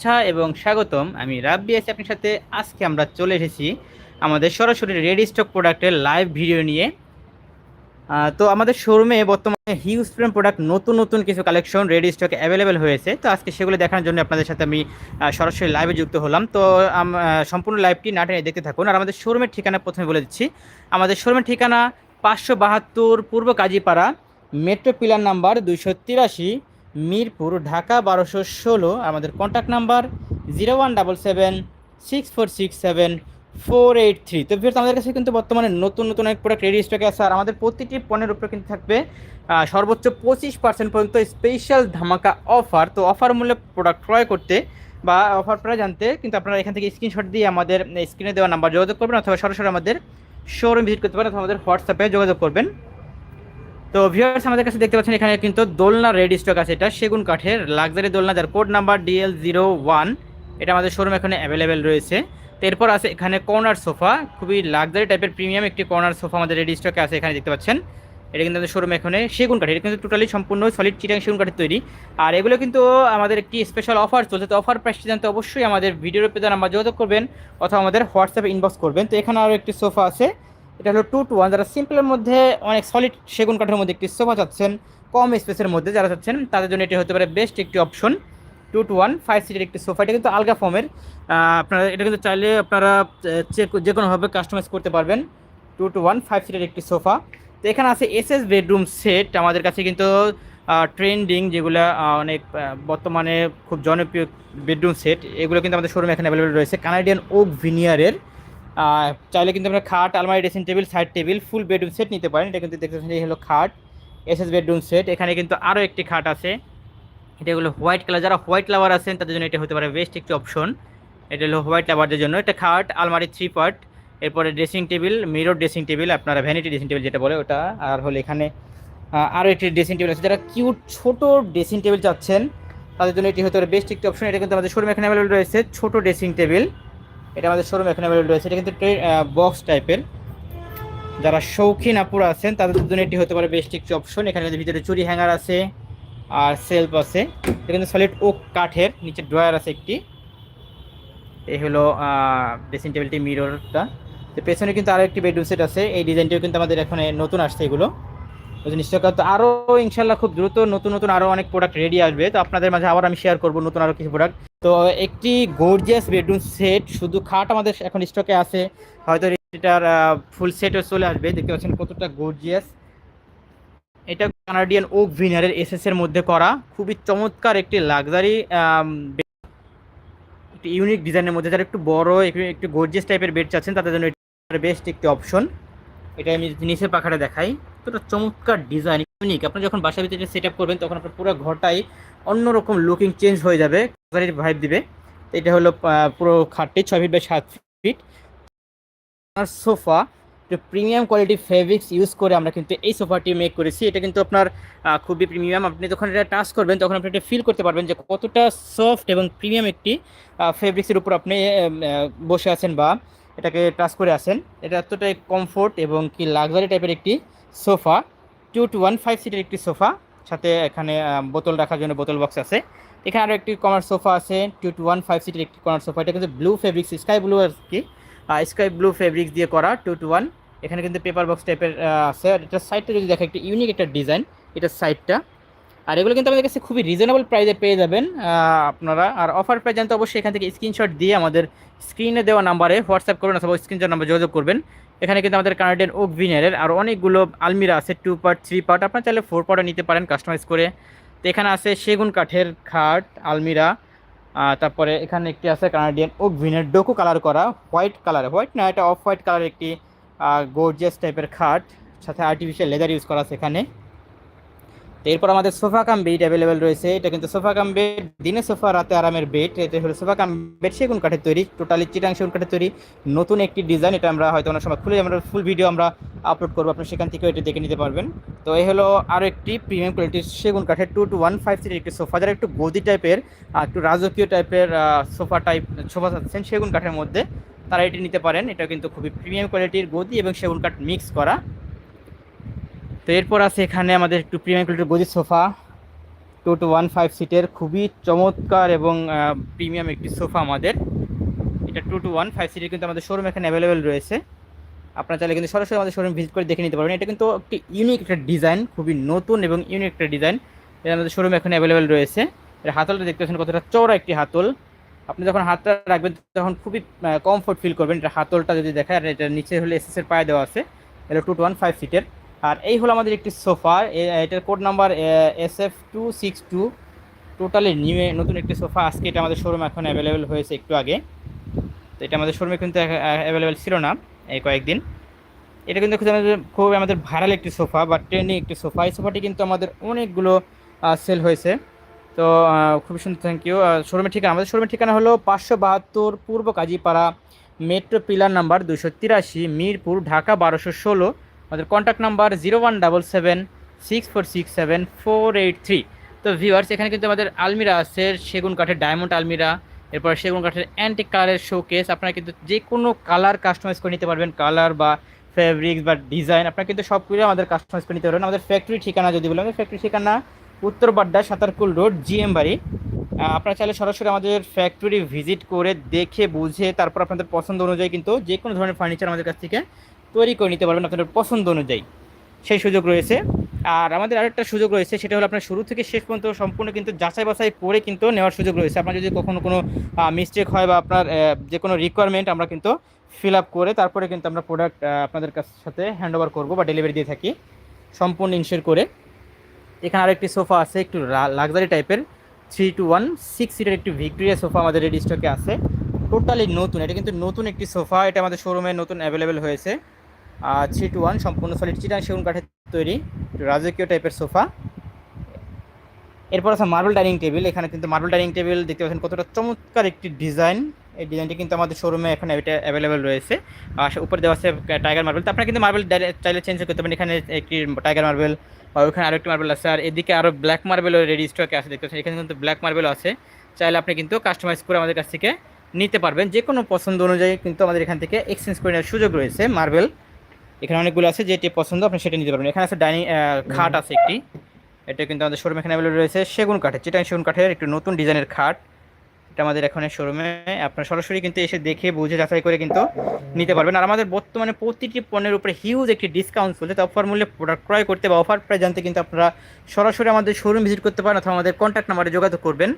শুভেচ্ছা এবং স্বাগতম। আমি রাব্বি আছি আপনার সাথে। আজকে আমরা চলে এসেছি আমাদের সরাসরি রেডি স্টক প্রোডাক্টের লাইভ ভিডিও নিয়ে। তো আমাদের শোরুমে বর্তমানে হিউজ ফ্রেম প্রোডাক্ট নতুন নতুন কিছু কালেকশন রেডি স্টকে অ্যাভেলেবেল হয়েছে। তো আজকে সেগুলো দেখার জন্য আপনাদের সাথে আমি সরাসরি লাইভে যুক্ত হলাম। তো সম্পূর্ণ লাইভটি না দেখতে থাকুন। আর আমাদের শোরুমের ঠিকানা প্রথমে বলে দিচ্ছি। আমাদের শোরুমের ঠিকানা পাঁচশো বাহাত্তর পূর্ব কাজীপাড়া, মেট্রো পিলার নাম্বার দুইশো তিরাশি মিরপুর, ঢাকা বারোশো ষোলো, আমাদের contact number zero one double seven six four six seven four eight three তো ভিউয়ার্স আমাদের কাছে কিন্তু বর্তমানে নতুন নতুন অনেক প্রোডাক্ট রেডি স্টকে আছে, আর আমাদের প্রতিটি পণ্যের উপরে কিন্তু থাকবে সর্বোচ্চ পঁচিশ পার্সেন্ট পর্যন্ত স্পেশাল ধামাকা অফার তো অফার মূল্যে প্রোডাক্ট ক্রয় করতে বা অফার প্রায় জানতে কিন্তু আপনারা এখান থেকে স্ক্রিনশট দিয়ে আমাদের স্ক্রিনে দেওয়া নাম্বার যোগাযোগ করবেন, অথবা সরাসরি আমাদের শোরুম ভিজিট করতে পারেন, অথবা আমাদের হোয়াটসঅ্যাপে যোগাযোগ করবেন। তো ভিউয়ার্স আমাদের কাছে দেখতে পাচ্ছেন, এখানে কিন্তু দোলনা রেডি স্টক আছে এটা, সেগুন কাঠের লাক্সারি দোলনা, যার code number DL zero one এটা আমাদের শোরুম এখানে অ্যাভেলেবেল রয়েছে। তো এরপর আছে এখানে কর্নার সোফা খুবই লাক্সারি টাইপের প্রিমিয়াম একটি কর্নার সোফা আমাদের রেডি স্টকে আছে এখানে দেখতে পাচ্ছেন। এটা কিন্তু আমাদের শোরুম এখানে সেগুন কাঠের, এটা কিন্তু টোটালি সম্পূর্ণ সলিড চিটাং সেগুন কাঠের তৈরি। আর এগুলো কিন্তু আমাদের একটি স্পেশাল অফার চলছে, তো অফার প্রাইসটি জানতে অবশ্যই আমাদের ভিডিওর পেতে নাম্বার যোগাযোগ করবেন অথবা আমাদের হোয়াটসঅ্যাপে ইনবক্স করবেন। তো এখানে আরও একটি সোফা আছে এটা হলো টু টু ওয়ান যারা সিম্পলের মধ্যে অনেক সলিড সেগুন কাঠের মধ্যে একটি সোফা চাচ্ছেন, কম স্পেসের মধ্যে যারা চাচ্ছেন, তাদের জন্য এটি হতে পারে বেস্ট একটি option two two one five সিটের একটি সোফা এটা কিন্তু আলগা ফর্মের আপনারা, এটা কিন্তু চাইলে আপনারা যে কোনোভাবে কাস্টমাইজ করতে পারবেন টু টু ওয়ান ফাইভ সিটের একটি সোফা তো এখানে আছে এস এস বেডরুম সেট আমাদের কাছে কিন্তু ট্রেন্ডিং যেগুলো অনেক বর্তমানে খুব জনপ্রিয় বেডরুম সেট এগুলো কিন্তু আমাদের শোরুমে এখানে অ্যাভেলেবল রয়েছে। কানাডিয়ান ওক ভিনিয়ারের চাইলে কিন্তু আপনার খাট, আলমারি dressing table side table full bedroom set নিতে পারেন। এটা কিন্তু দেখতে পাচ্ছেন এই হলো খাট এস এস বেডরুম সেট এখানে কিন্তু আরও একটি খাট আছে। এটা হলো হোয়াইট কালার যারা হোয়াইট লাভার আছেন, তাদের জন্য এটা হতে পারে বেস্ট একটি অপশন এটা হলো হোয়াইট লাভারদের জন্য। এটা খাট, আলমারি থ্রি পার্ট এরপরে dressing table mirror dressing table আপনারা ভ্যানিটি ড্রেসিং টেবিল যেটা বলে ওটা। আর হলো এখানে আরও একটি ড্রেসিং টেবিল আছে। যারা কিউট ছোট ড্রেসিং টেবিল চাচ্ছেন, তাদের জন্য এটি হতে পারে বেস্ট একটি অপশন এটা কিন্তু আমাদের শোরুম এখানে অ্যাভেলেবল রয়েছে। ছোট ড্রেসিং টেবিল এটা আমাদের শোরুম এখানে অ্যাভেলেবল রয়েছে। এটা কিন্তু বক্স টাইপের যারা শৌখিন আপুরা আছেন, তাদের জন্য এটি হতে পারে বেস্ট একটি অপশন এখানে কিন্তু ভিতরে চুরি হ্যাঙ্গার আছে আর সেলফ আছে। এটা কিন্তু সলিড ওক কাঠের, নিচে ড্রয়ার আছে একটি। এই হলো ড্রেসিং টেবিলটি মিররটা তো পেছনে কিন্তু আরও একটি বেডরুম সেট আছে। এই ডিজাইনটিও কিন্তু আমাদের এখানে নতুন আসছে এগুলো। স্টক তো আরও ইনশাল্লাহ খুব দ্রুত নতুন নতুন আরও অনেক প্রোডাক্ট রেডি আসবে। তো আপনাদের মাঝে আবার আমি শেয়ার করব নতুন আরও কিছু প্রোডাক্ট তো একটি গর্জিয়াস বেডরুম সেট শুধু খাট আমাদের এখন স্টকে আছে। হয়তো এটার ফুল সেটও চলে আসবে। দেখতে পাচ্ছেন কতটা গর্জিয়াস এটা কানাডিয়ান ওক ভিনারের এসএস এর মধ্যে করা। খুবই চমৎকার একটি লাক্সারি একটি ইউনিক ডিজাইনের মধ্যে। যারা একটু বড়, একটু একটু গর্জিয়াস টাইপের বেড চাচ্ছেন, তাদের জন্য এটা বেস্ট একটি অপশন এটা আমি নিচের পাখাটা দেখাই। কতটা চমৎকার ডিজাইন ইউনিক আপনি যখন বাসার ভিতরে সেট আপ করবেন, তখন আপনার পুরো ঘরটাই অন্যরকম লুকিং চেঞ্জ হয়ে যাবে ভাইব দিবে। এটা হলো পুরো খাটটি, ছয় ফিট বাই সাত ফিট আর sofa premium quality fabrics use করে আমরা কিন্তু এই সোফাটি মেক করেছি। এটা কিন্তু আপনার খুবই প্রিমিয়াম আপনি যখন এটা টাচ করবেন, তখন আপনি এটা ফিল করতে পারবেন যে কতটা সফট এবং প্রিমিয়াম একটি ফেব্রিক্সের উপর আপনি বসে আছেন বা এটাকে টাচ করে আছেন। এটা এতটাই কমফোর্ট এবং কি লাক্সারি টাইপের একটি sofa two two one five সিটের একটি সোফা, সাথে এখানে বোতল রাখার জন্য বোতল বক্স আছে। এখানে আরও একটি কমার সোফা আছে টু টু ওয়ান ফাইভ সিটের একটি কর্নার সোফা। এটা কিন্তু ব্লু ফেব্রিক্স, স্কাই ব্লু আর কি। স্কাই ব্লু ফেব্রিক্স দিয়ে করা টু টু ওয়ান। এখানে কিন্তু পেপার বক্স টাইপের আছে। আর এটার সাইডটা যদি দেখেন একটা ইউনিক একটা ডিজাইন, এটার সাইডটা। আর এগুলো কিন্তু আমাদের কাছে খুবই রিজনেবল প্রাইসে পেয়ে যাবেন আপনারা। আর অফার প্রাইস জানতে অবশ্যই এখান থেকে স্ক্রিনশট দিয়ে আমাদের স্ক্রিনে দেওয়া নাম্বারে হোয়াটসঅ্যাপ করবেন অথবা স্ক্রিনশট নাম্বার যোগাযোগ করবেন। এখানে কিন্তু আমাদের কানাডিয়ান ওক ভিনারের আর অনেকগুলো আলমিরা আছে টু পার্ট থ্রি পার্ট আপনার চাইলে ফোর পার্টও নিতে পারেন কাস্টমাইজ করে। তো এখানে আছে সেগুন কাঠের খাট, আলমিরা তারপরে এখানে একটি আছে কানাডিয়ান ওক ভিনের ডোকো কালার করা হোয়াইট কালার হোয়াইট না, এটা অফ হোয়াইট কালার একটি গোর্জিয়াস টাইপের খাট, সাথে আর্টিফিশিয়াল লেদার ইউজ করা আছে এখানে। তো এরপর আমাদের সোফা কাম বেড অ্যাভেলেবেল রয়েছে। এটা কিন্তু সোফা কাম বেড, দিনে সোফা, রাতে আরামের বেড। এটা হলো সোফা কাম বেড, সেগুন কাঠের তৈরি টোটালি চিটাং সেগুন কাঠের তৈরি। নতুন একটি ডিজাইন এটা আমরা হয়তো অনেক সময় খুলে আমরা ফুল ভিডিও আমরা আপলোড করব। আপনি সেখান থেকেও এটা দেখে নিতে পারবেন। তো এই হলো আরও একটি প্রিমিয়াম কোয়ালিটির সেগুন কাঠের টু টু ওয়ান ফাইভ সিটের একটি সোফা। যারা একটু গদি টাইপের আর একটু রাজকীয় টাইপের সোফা টাইপ সোফা চাচ্ছেন সেগুন কাঠের মধ্যে, তারা এটি নিতে পারেন। এটা কিন্তু খুবই প্রিমিয়াম কোয়ালিটির গদি এবং সেগুন কাঠ মিক্স করা। তো এরপর আছে এখানে আমাদের একটু প্রিমিয়াম কোয়ালিটির গদি sofa. Two two one five সিটের খুবই চমৎকার এবং প্রিমিয়াম একটি সোফা আমাদের। এটা টু টু ওয়ান ফাইভ সিটের কিন্তু আমাদের শোরুম এখানে অ্যাভেলেবেল রয়েছে। আপনারা চাইলে কিন্তু সরাসরি আমাদের শোরুম ভিজিট করে দেখে নিতে পারবেন। এটা কিন্তু একটি ইউনিক একটা ডিজাইন খুবই নতুন এবং ইউনিক একটা ডিজাইন এটা আমাদের শোরুম এখানে অ্যাভেলেবেল রয়েছে। এটা হাতলটা দেখতে পাচ্ছেন কতটা চওড়া একটি হাতল। আপনি যখন হাতটা রাখবেন, তখন খুবই কমফোর্ট ফিল করবেন। এটা হাতলটা যদি দেখায়, আর এটা নিচে হলে এস এর পায়ে দেওয়া আছে। এটা টু টু ওয়ান ফাইভ সিটের আর এই হলো আমাদের একটি সোফা। এটার code number S F two six two totally new নতুন একটি সোফা। আজকে এটা আমাদের শোরুম এখন অ্যাভেলেবেল হয়েছে একটু আগে। তো এটা আমাদের শোরুমে কিন্তু অ্যাভেলেবেল ছিল না এই কয়েকদিন। এটা কিন্তু খুব আমাদের খুব আমাদের ভাইরাল একটি সোফা বা ট্রেন্ডিং একটি সোফা। এই সোফাটি কিন্তু আমাদের অনেকগুলো সেল হয়েছে। তো খুবই সুন্দর থ্যাংক ইউ শোরুমের ঠিকানা, আমাদের শোরুমের ঠিকানা হলো পাঁচশো বাহাত্তর পূর্ব কাজীপাড়া মেট্রো পিলার নাম্বার দুশো তিরাশি, মিরপুর, ঢাকা বারোশো ষোলো। আমাদের contact number zero one double seven six four six seven four eight three তো ভিউয়ার্স এখানে কিন্তু আমাদের আলমিরা আছে, সেগুন কাঠের ডায়মন্ড আলমিরা, এরপর সেগুন কাঠের অ্যান্টিক কালারের শোকেস আপনারা কিন্তু যে কোনো কালার কাস্টমাইজ করে নিতে পারবেন কালার বা ফেব্রিক্স বা ডিজাইন আপনারা কিন্তু সবগুলো আমাদের কাস্টমাইজ করে নিতে পারবেন। আমাদের ফ্যাক্টরি ঠিকানা যদি বলেন ফ্যাক্টরি ঠিকানা উত্তর বাড্ডা, সাঁতারকুল রোড, জিএম বাড়ি। আপনারা চাইলে সরাসরি আমাদের ফ্যাক্টরি ভিজিট করে দেখে, বুঝে, তারপর আপনাদের পছন্দ অনুযায়ী কিন্তু যে কোনো ধরনের ফার্নিচার আমাদের কাছ থেকে তৈরি করে নিতে পারবেন আপনাদের পছন্দ অনুযায়ী। সেই সুযোগ রয়েছে। আর আমাদের আরেকটা সুযোগ রয়েছে, সেটা হলো আপনার শুরু থেকে শেষ পর্যন্ত সম্পূর্ণ কিন্তু যাচাই বাছাই করে কিন্তু নেওয়ার সুযোগ রয়েছে। আপনার যদি কখনো কোনো মিস্টেক হয় বা আপনার যে কোনো রিকোয়ারমেন্ট আমরা কিন্তু ফিল আপ করে তারপরে কিন্তু আমরা প্রোডাক্ট আপনাদের কাছ সাথে হ্যান্ড ওভার করব বা ডেলিভারি দিয়ে থাকি। সম্পূর্ণ ইনশিওর করে। এখানে আরেকটি সোফা আছে, একটু লাক্সারি টাইপের থ্রি টু ওয়ান সিক্স সিটের একটি ভিক্টোরিয়া সোফা আমাদের রেডি স্টকে আছে। টোটালি নতুন, এটা কিন্তু নতুন একটি সোফা এটা আমাদের শোরুমে নতুন অ্যাভেলেবেল হয়েছে। থ্রি টু ওয়ান, সম্পূর্ণ সলিড চিটান সেগুন কাঠের তৈরি, রাজকীয় টাইপের সোফা। এরপর আছে মার্বেল ডাইনিং টেবিল এখানে কিন্তু মার্বেল ডাইনিং টেবিল দেখতে পাচ্ছেন কতটা চমৎকার একটি ডিজাইন এই ডিজাইনটি কিন্তু আমাদের শোরুমে এখন এটা অ্যাভেলেবেল রয়েছে। আর উপরে দেওয়া আছে টাইগার মার্বেল তো আপনারা কিন্তু মার্বেল চাইলে চেঞ্জ করতে পারেন। এখানে একটি টাইগার মার্বেল বা ওখানে আরও একটি মার্বেল আছে। আর এদিকে আরও ব্ল্যাক মার্বেলও রেডি স্টকে আছে, দেখতে পাচ্ছেন। এখানে কিন্তু ব্ল্যাক মার্বেল আছে। চাইলে আপনি কিন্তু কাস্টমাইজ করে আমাদের কাছ থেকে নিতে পারবেন। যে কোনো পছন্দ অনুযায়ী কিন্তু আমাদের এখান থেকে এক্সচেঞ্জ করে নেওয়ার সুযোগ রয়েছে মার্বেল এখানে অনেকগুলো আছে, যেটি পছন্দ, আপনি সেটা নিতে পারবেন। এখানে আছে ডাইনিং খাট আছে একটি। এটা কিন্তু আমাদের শোরুমে এখানে অ্যাভেলেবল রয়েছে। সেগুন কাঠের, চিটাং সেগুন কাঠের একটি নতুন ডিজাইনের খাট। এটা আমাদের এখানে শোরুমে আপনার সরাসরি কিন্তু এসে দেখে, বুঝে, যাচাই করে কিন্তু নিতে পারবেন। আর আমাদের বর্তমানে প্রতিটি পণ্যের উপরে হিউজ একটি ডিসকাউন্ট চলছে। তো অফার মূল্যে প্রোডাক্ট ক্রয় করতে বা অফার প্রায় জানতে কিন্তু আপনারা সরাসরি আমাদের শোরুম ভিজিট করতে পারেন অথবা আমাদের কন্ট্যাক্ট নাম্বারে যোগাযোগ করবেন।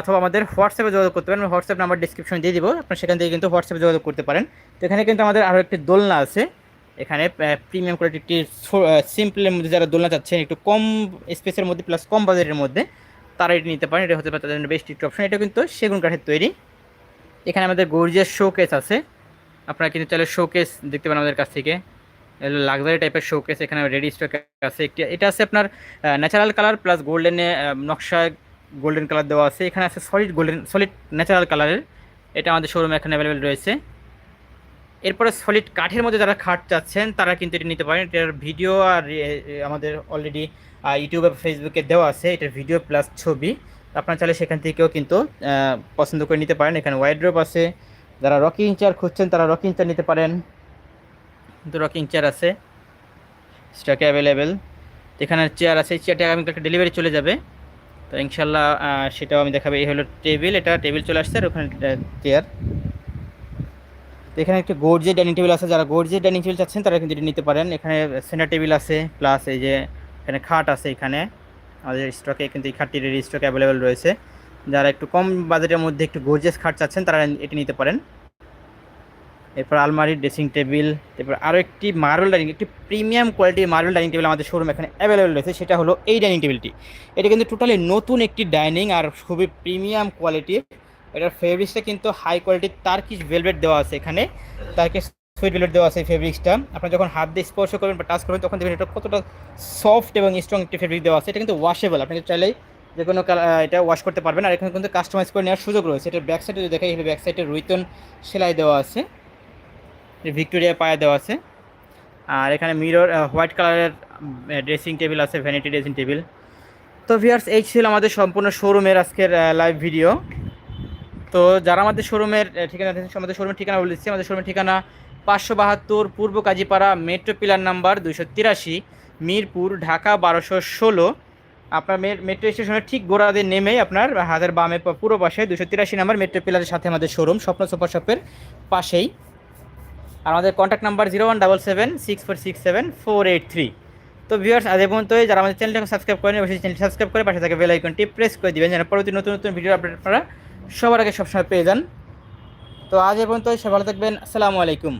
অথবা আমাদের হোয়াটসঅ্যাপে যোগাযোগ করতে পারেন। হোয়াটসঅ্যাপ নাম্বার ডিসক্রিপশন দিয়ে দিব। আপনার সেখান থেকে কিন্তু হোয়াটসঅ্যাপে যোগাযোগ করতে পারেন। তো এখানে কিন্তু আমাদের আরও একটি দোলনা আছে। এখানে প্রিমিয়াম কোয়ালিটি একটি সিম্পলের মধ্যে যারা দোলনা চাচ্ছেন, একটু কম স্পেসের মধ্যে প্লাস কম বাজেটের মধ্যে, তারা এটি নিতে পারেন। এটা হতে পারে তাদের বেস্ট একটি অপশন এটা কিন্তু সেগুন কাঠের তৈরি। এখানে আমাদের গর্জিয়াস শোকেস আছে। আপনারা কিন্তু চাইলে শোকেস দেখতে পারেন আমাদের কাছ থেকে। লাক্সারি টাইপের শোকেস এখানে রেডি স্টক আছে। একটি, এটা আছে আপনার ন্যাচারাল কালার প্লাস গোল্ডেনে নকশা গোল্ডেন কালার দেওয়া আছে। এখানে আছে সলিড গোল্ডেন সলিড ন্যাচারাল কালারের এটা আমাদের শোরুমে এখানে অ্যাভেলেবেল রয়েছে। এরপরে সলিড কাঠের মধ্যে যারা খাট চাচ্ছেন, তারা কিন্তু এটি নিতে পারেন। এটার ভিডিও আর আমাদের অলরেডি ইউটিউবে ফেসবুকে দেওয়া আছে। এটার ভিডিও প্লাস ছবি। আপনারা চাইলে সেখান থেকেও কিন্তু পছন্দ করে নিতে পারেন। এখানে ওয়াইড্রোপ আছে। যারা রকিং চেয়ার খুঁজছেন, তারা রকিং চেয়ার নিতে পারেন। কিন্তু রকিং চেয়ার আছে। স্টকে অ্যাভেলেবেল এখানে চেয়ার আছে। চেয়ারটা আমি একটা ডেলিভারি চলে যাবে। তো ইনশাল্লাহ সেটাও আমি দেখাবো। এই হলো টেবিল এটা টেবিল চলে আসছে আর ওখানে চেয়ার তো এখানে একটি গোর্জে ডাইনিং টেবিল আছে, যারা গোর্জে ডাইনিং টেবিল চাচ্ছেন, তারা কিন্তু এটি নিতে পারেন। এখানে সেন্টার টেবিল আছে প্লাস এই যে এখানে খাট আছে এখানে। আমাদের স্টকে কিন্তু এই খাটটির স্টক অ্যাভেলেবেল রয়েছে। যারা একটু কম বাজেটের মধ্যে একটু গোর্জেস খাট চাচ্ছেন, তারা এটি নিতে পারেন। এরপর আলমারি ড্রেসিং টেবিল এরপর আরও একটি মার্বেল ডাইনিং একটি প্রিমিয়াম কোয়ালিটির মার্বেল ডাইনিং টেবিল আমাদের শোরুম এখানে অ্যাভেলেবেল রয়েছে, সেটা হলো এই ডাইনিং টেবিলটি এটা কিন্তু টোটালি নতুন একটি ডাইনিং আর খুবই প্রিমিয়াম কোয়ালিটির এটার ফেব্রিক্সটা কিন্তু হাই কোয়ালিটির তার্কিশ ভেলভেট দেওয়া আছে এখানে। তার্কিশ সুইট ভেলভেট দেওয়া আছে ফেব্রিক্সটা আপনার যখন হাত দিয়ে স্পর্শ করবেন বা টাচ করবেন, তখন দেখবেন এটা কতটা সফট এবং স্ট্রং একটি ফেব্রিক দেওয়া আছে। এটা কিন্তু ওয়াশেবল আপনি চাইলেই যে কোনো এটা ওয়াশ করতে পারবেন। আর এখানে কিন্তু কাস্টমাইজ করে নেওয়ার সুযোগ রয়েছে। এটার ব্যাক সাইডে যদি দেখে এখানে ব্যাক সাইডে রুইতন সেলাই দেওয়া আছে। ভিক্টোরিয়া পায়া দেওয়া আছে। আর এখানে মিরর হোয়াইট কালারের ড্রেসিং টেবিল আছে ভ্যানিটি ড্রেসিং টেবিল তো ভিয়ার্স এই ছিল আমাদের সম্পূর্ণ শোরুমের আজকের লাইভ ভিডিও তো যারা আমাদের শোরুমের ঠিকানা আমাদের শোরুমের ঠিকানা বলে দিচ্ছি। আমাদের শোরুমের ঠিকানা পাঁচশো বাহাত্তর পূর্ব কাজীপাড়া মেট্রো পিলার নাম্বার দুইশো তিরাশি, মিরপুর, ঢাকা বারোশো ষোলো। আপনার মেট্রো স্টেশনের ঠিক গোড়া দিয়ে নেমেই আপনার হাতের বামে পুরো পাশে দুশো তিরাশি নাম্বার মেট্রো পিলারের সাথে আমাদের শোরুম, স্বপ্ন সুপার শপের পাশেই। আর আমাদের contact number zero one double seven, six four six seven, four eight three. তো ভিউয়ার্স আজ এ পর্যন্তই। যারা আমাদের চ্যানেলটাকে সাবস্ক্রাইব করেন, অবশ্যই চ্যানেলটি সাবস্ক্রাইব করে পাশে থাকা বেল আইকনটি প্রেস করে দিবেন, যেন পরবর্তী নতুন নতুন ভিডিও আপডেট আপনারা সবার আগে সবসময় পেয়ে যান। তো আজ এ পর্যন্ত সে ভালো থাকবেন। আসসালামু আলাইকুম।